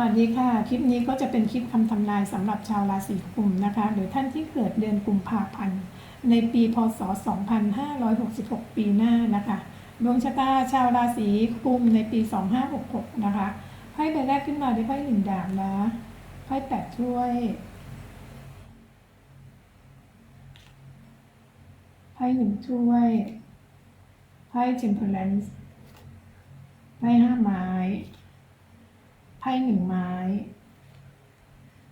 วัสดีค่ะ คลิปนี้ก็จะเป็นคลิปคำทำนายสำหรับชาวราศีกุมนะคะ หรือท่านที่เกิดเดือนกุมภาพันธ์ ในปีพศ 2566 ปีหน้านะคะ ดวงชะตาชาวราศีกุมในปี 2566 นะคะไพ่ใบแรกขึ้นมาได้ไพ่หนึ่งดาบนะไพ่แปดถ้วยไพ่หนึ่งถ้วยไพ่เ e มเพลนส์ไพ่ห้าไม้ หนึ่งไม้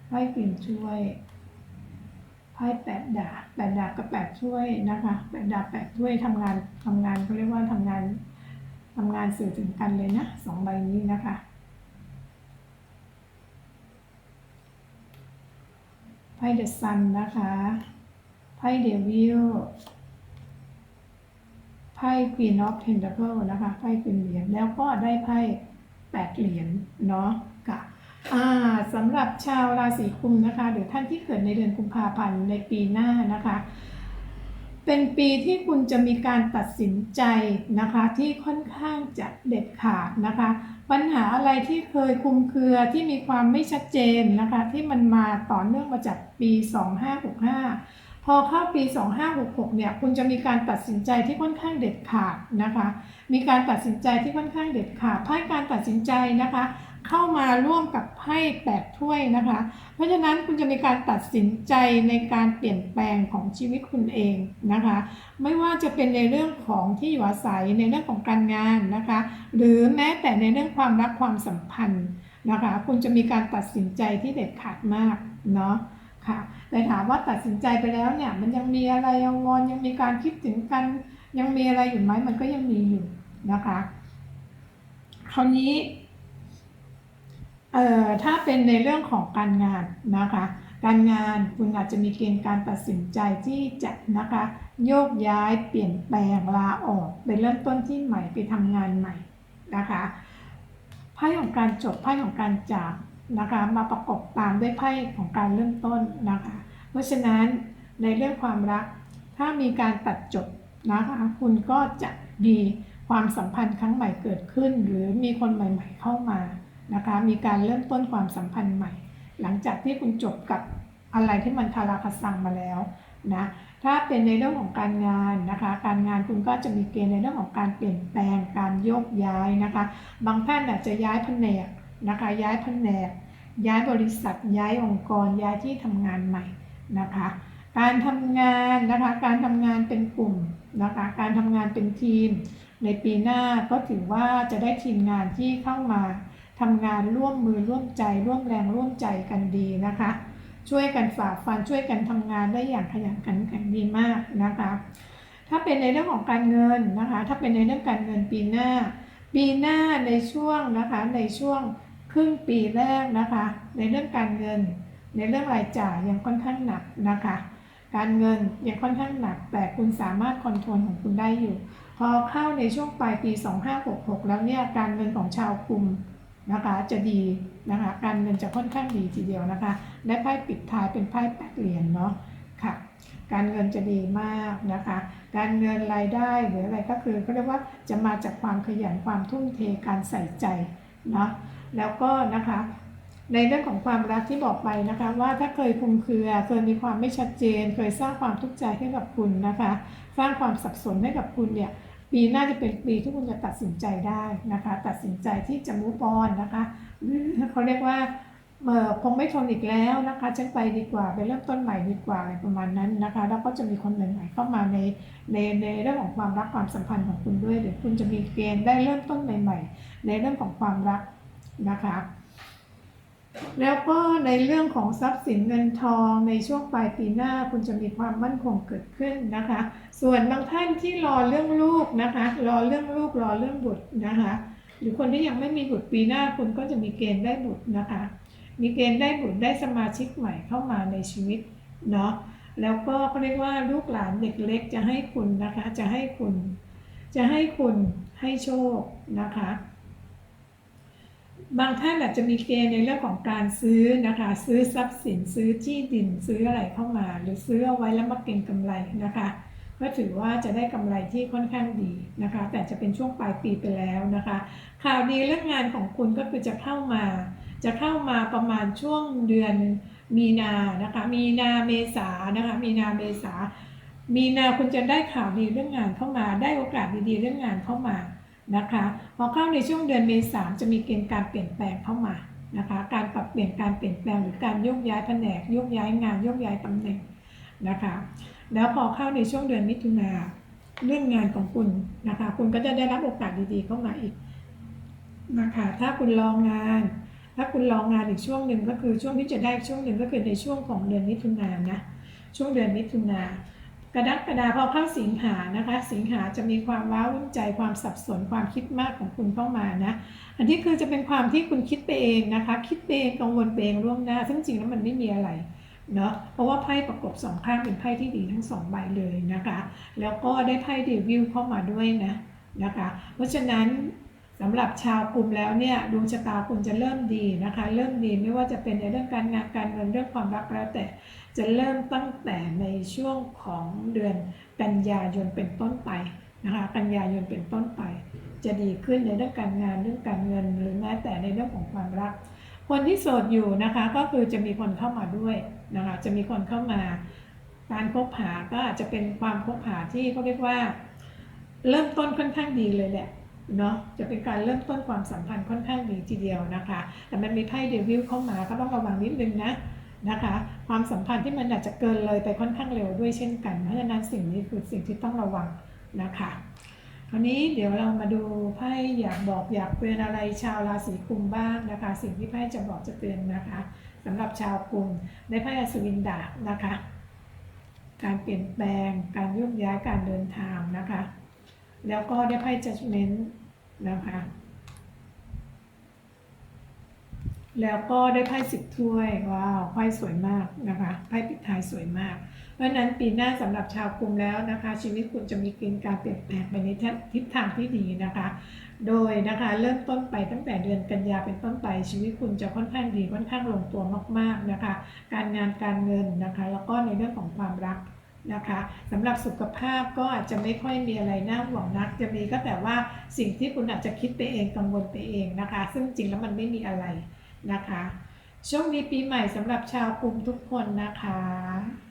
ไพ่ปิ่นช่วยไพ่แปดดาบแปดดาบกับแปดช่วยนะคะแปดดาบแปดช่วยทำงานทำงานเขาเรียกว่าทำงานทำงานสื่อถึงกันเลยนะสองใบนี้นะคะไพ่เดอะซันนะคะไพ่เดวิลไพ่ Queen of Pentacle นะคะไพ่เป็นเหรียญแล้วก็ได้ไพ่แปดเหรียญเนาะ ค่ะสำหรับชาวราศีกุมนะคะหรือท่านที่เกิดในเดือนกุมภาพันธ์ในปีหน้านะคะ เป็นปีที่คุณจะมีการตัดสินใจนะคะที่ค่อนข้างจะเด็ดขาดนะคะ ปัญหาอะไรที่เคยคลุมเครือที่มีความไม่ชัดเจนนะคะที่มันมาต่อเนื่องมาจากปี 2565 พอเข้าปี 2566 เนี่ยคุณจะมีการตัดสินใจที่ค่อนข้างเด็ดขาดนะคะ มีการตัดสินใจที่ค่อนข้างเด็ดขาดไพ่การตัดสินใจนะคะ เข้ามาร่วมกับไพ่แปดถ้วยนะคะ เพราะฉะนั้นคุณจะมีการตัดสินใจในการเปลี่ยนแปลงของชีวิตคุณเองนะคะ ไม่ว่าจะเป็นในเรื่องของที่อยู่อาศัยในเรื่องของการงานนะคะ หรือแม้แต่ในเรื่องความรักความสัมพันธ์นะคะ คุณจะมีการตัดสินใจที่เด็ดขาดมากเนาะค่ะแต่ถามว่าตัดสินใจไปแล้วเนี่ยมันยังมีอะไรยังวนยังมีการคิดถึงกันยังมีอะไรอยู่ไหมมันก็ยังมีอยู่นะคะ คราวนี้ เอ่อถ้าเป็นในเรื่องของการงานนะคะ การงานคุณอาจจะมีเกณฑ์การตัดสินใจที่จะนะคะโยกย้ายเปลี่ยนแปลงลาออกไปเริ่มต้นที่ใหม่ไปทำงานใหม่นะคะไพ่ของการจบไพ่ของการจากนะคะมาประกบตามด้วยไพ่ของการเริ่มต้นนะคะ เพราะฉะนั้นในเรื่องความรัก ถ้ามีการตัดจบนะคะคุณก็จะมีความสัมพันธ์ครั้งใหม่เกิดขึ้น หรือมีคนใหม่ ๆ เข้ามา นะคะมีการเริ่มต้นความสัมพันธ์ใหม่ หลังจากที่คุณจบกับอะไรที่มันคาราคาซังมาแล้วนะถ้าเป็นในเรื่องของการงานนะคะ การงานคุณก็จะมีเกณฑ์ในเรื่องของการเปลี่ยนแปลงการโยกย้ายนะคะ บางท่านอาจจะย้ายแผนกนะคะย้ายแผนก ย้ายบริษัทย้ายองค์กรย้ายที่ทำงานใหม่นะคะ การทำงานนะคะการทำงานเป็นกลุ่มนะคะการทำงานเป็นทีม ในปีหน้าก็ถือว่าจะได้ทีมงานที่เข้ามา ทำงานร่วมมือร่วมใจ ร่วมแรงร่วมใจกันดีนะคะ ช่วยกันฝ่าฟันช่วยกันทำงานได้อย่างขยันขันแข็งดีมากนะคะ ถ้าเป็นในเรื่องของการเงินนะคะ ถ้าเป็นในเรื่องการเงินปีหน้า ปีหน้าในช่วงนะคะในช่วงครึ่งปีแรกนะคะ ในเรื่องการเงิน ในเรื่องรายจ่ายยังค่อนข้างหนักนะคะ การเงินยังค่อนข้างหนัก แต่คุณสามารถคอนโทรลของคุณได้อยู่ พอเข้าในช่วงปลายปี 2566 แล้วเนี่ยการเงินของชาวคุม นะคะจะดีนะคะการเงินจะค่อนข้างดีทีเดียวนะคะได้ไพ่ปิดท้ายเป็นไพ่แปดเหรียญเนาะค่ะการเงินจะดีมากนะคะ การเงินรายได้หรืออะไรก็คือเขาเรียกว่าจะมาจากความขยันความทุ่มเทการใส่ใจเนาะแล้วก็นะคะในเรื่องของความรักที่บอกไปนะคะว่าถ้าเคยคุมเครือเคยมีความไม่ชัดเจน เคยสร้างความทุกข์ใจให้กับคุณนะคะ สร้างความสับสนให้กับคุณเนี่ย ปีน้าจะเป็นปีที่คุณจะตัดสินใจได้นะคะ ตัดสินใจที่จะมูฟออนนะคะหรือเขาเรียกว่าเออคงไม่ทนอีกแล้วนะคะ ฉันไปดีกว่าไปเริ่มต้นใหม่ดีกว่าอะไรประมาณนั้นนะคะ แล้วก็จะมีคนใหม่ๆเข้ามาในในในเรื่องของความรักความสัมพันธ์ของคุณด้วยหรือคุณจะมีเกณฑ์ได้เริ่มต้นใหม่ ๆ ในเรื่องของความรักนะคะ แล้วก็ในเรื่องของทรัพย์สินเงินทองในช่วงปลายปีหน้าคุณจะมีความมั่นคงเกิดขึ้นนะคะ ส่วนบางท่านที่รอเรื่องลูกนะคะ รอเรื่องลูกรอเรื่องบุตรนะคะ หรือคนที่ยังไม่มีบุตรปีหน้าคุณก็จะมีเกณฑ์ได้บุตรนะคะ มีเกณฑ์ได้บุตรได้สมาชิกใหม่เข้ามาในชีวิตเนาะแล้วก็เขาเรียกว่าลูกหลานเด็กเล็กจะให้คุณนะคะ จะให้คุณ จะให้คุณให้โชคนะคะ บางท่านอาจจะมีเกณฑ์ในเรื่องของการซื้อนะคะ ซื้อทรัพย์สินซื้อที่ดินซื้ออะไรเข้ามา หรือซื้อเอาไว้แล้วมาเก็งกำไรนะคะก็ถือว่าจะได้กำไรที่ค่อนข้างดีนะคะ แต่จะเป็นช่วงปลายปีไปแล้วนะคะ ข่าวดีเรื่องงานของคุณก็คือจะเข้ามา จะเข้ามาประมาณช่วงเดือนมีนานะคะ มีนาเมษานะคะ มีนาเมษามีนาคุณจะได้ข่าวดีเรื่องงานเข้ามา ได้โอกาสดีๆเรื่องงานเข้ามา นะคะพอเข้าในช่วงเดือนเมษาจะมีเกณฑ์การเปลี่ยนแปลงเข้ามานะคะการปรับเปลี่ยนการเปลี่ยนแปลงหรือการโยกย้ายแผนกโยกย้ายงานโยกย้ายตำแหน่งนะคะแล้วพอเข้าในช่วงเดือนมิถุนาเรื่องงานของคุณนะคะคุณก็จะได้รับโอกาสดีๆเข้ามาอีกนะคะถ้าคุณรองงาน ถ้าคุณรองงานอีกช่วงหนึ่งก็คือช่วงที่จะได้ช่วงหนึ่งก็คือในช่วงของเดือนมิถุนายนนะช่วงเดือนมิถุนา กระดักกระดาพอเข้าสิงหานะคะ สิงหาจะมีความว้าวุ่นใจความสับสนความคิดมากของคุณเข้ามานะ อันที่คือจะเป็นความที่คุณคิดไปเองนะคะ คิดไปเองกังวลไปเองล่วงหน้า ซึ่งจริงแล้วมันไม่มีอะไรเนาะเพราะว่าไพ่ประกบสองข้างเป็นไพ่ที่ดีทั้งสองใบเลยนะคะ แล้วก็ได้ไพ่เดวิลเข้ามาด้วยนะนะคะ เพราะฉะนั้นสำหรับชาวกลุ่มแล้วเนี่ยดวงชะตาคุณจะเริ่มดีนะคะ เริ่มดีไม่ว่าจะเป็นในเรื่องการงานการเงินเรื่องความรักแล้วแต่ จะเริ่มตั้งแต่ในช่วงของเดือนกันยายนเป็นต้นไปนะคะกันยายนเป็นต้นไป จะดีขึ้นในเรื่องการงานเรื่องการเงินหรือแม้แต่ในเรื่องของความรัก คนที่โสดอยู่นะคะก็คือจะมีคนเข้ามาด้วยนะคะจะมีคนเข้ามาการคบหาก็อาจจะเป็นความคบหาที่เขาเรียกว่า เริ่มต้นค่อนข้างดีเลยแหละเนาะจะเป็นการเริ่มต้นความสัมพันธ์ค่อนข้างดีทีเดียวนะคะ แต่มันมีไพ่เดวิลเข้ามาก็ต้องระวังนิดนึงนะ นะคะ ความสัมพันธ์ที่มันอาจจะเกินเลยไปค่อนข้างเร็วด้วยเช่นกัน เพราะฉะนั้นสิ่งนี้คือสิ่งที่ต้องระวังนะคะคราวนี้เดี๋ยวเรามาดูไพ่อยากบอกอยากเตือนอะไรชาวราศีกุมบ้างนะคะ สิ่งที่ไพ่จะบอกจะเตือนนะคะสำหรับชาวกุมได้ไพ่อัศวินดาบนะคะ การเปลี่ยนแปลงการโยกย้ายการเดินทางนะคะ แล้วก็ได้ไพ่ judgment นะคะ แล้วก็ได้ไพ่สิบถ้วย ว้าวไพ่สวยมากนะคะไพ่ปิดท้ายสวยมาก เพราะฉะนั้นปีหน้าสำหรับชาวกลุ่มแล้วนะคะ ชีวิตคุณจะมีเกณฑ์การเปลี่ยนแปลงไปในทิศทางที่ดีนะคะ โดยนะคะเริ่มต้นไปตั้งแต่เดือนกันยาเป็นต้นไป ชีวิตคุณจะค่อนข้างดีค่อนข้างลงตัวมากๆนะคะ การงานการเงินนะคะ แล้วก็ในเรื่องของความรักนะคะสำหรับสุขภาพก็อาจจะไม่ค่อยมีอะไรน่าห่วงนัก จะมีก็แต่ว่าสิ่งที่คุณอาจจะคิดไปเองกังวลไปเองนะคะ ซึ่งจริงแล้วมันไม่มีอะไร นะคะ ช่วงนี้ปีใหม่สำหรับชาวกลุ่มทุกคนนะคะ